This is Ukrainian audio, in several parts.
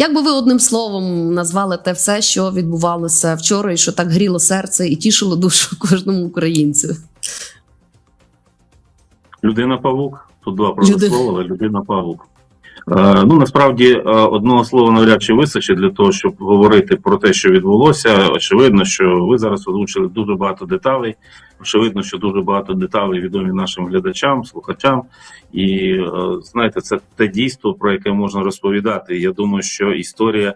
Як би ви одним словом назвали те все, що відбувалося вчора, і що так гріло серце і тішило душу кожному українцю? Людина павук. Тут два Люди- слова, але людина павук. Е, ну насправді е, одного слова навряд чи вистачить для того, щоб говорити про те, що відбулося. Очевидно, що ви зараз озвучили дуже багато деталей. Очевидно, що дуже багато деталей відомі нашим глядачам, слухачам. І е, знаєте, це те дійство, про яке можна розповідати. Я думаю, що історія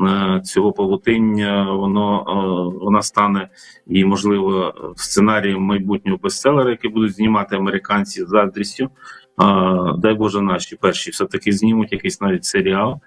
е, цього павутиння воно е, вона стане і, можливо, сценарієм майбутнього бестселера, який будуть знімати американці з заздрістю. Дай Боже, наші перші все-таки знімуть якийсь навіть серіал.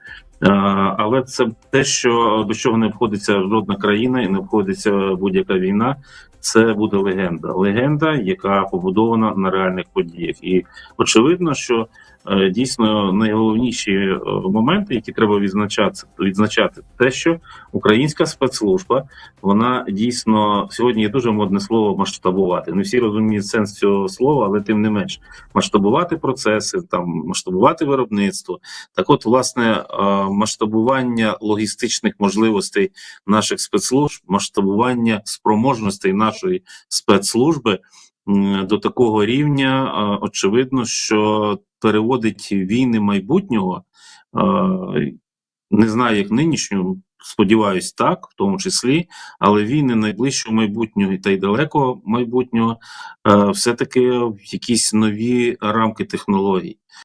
А, але це те, що без чого не обходиться жодна країна і не обходиться будь-яка війна. Це буде легенда. Легенда, яка побудована на реальних подіях. І очевидно, що е, дійсно найголовніші е, моменти, які треба відзначати, відзначати, те, що українська спецслужба вона дійсно сьогодні є дуже модне слово масштабувати. Не всі розуміють сенс цього слова, але тим не менш масштабувати процеси, там масштабувати виробництво. Так, от, власне, е, масштабування логістичних можливостей наших спецслужб, масштабування спроможностей нашої спецслужби до такого рівня, очевидно, що переводить війни майбутнього. Не знаю, як нинішню, сподіваюсь, так, в тому числі, але війни найближчого майбутнього та й далекого майбутнього е, все-таки в якісь нові рамки технологій.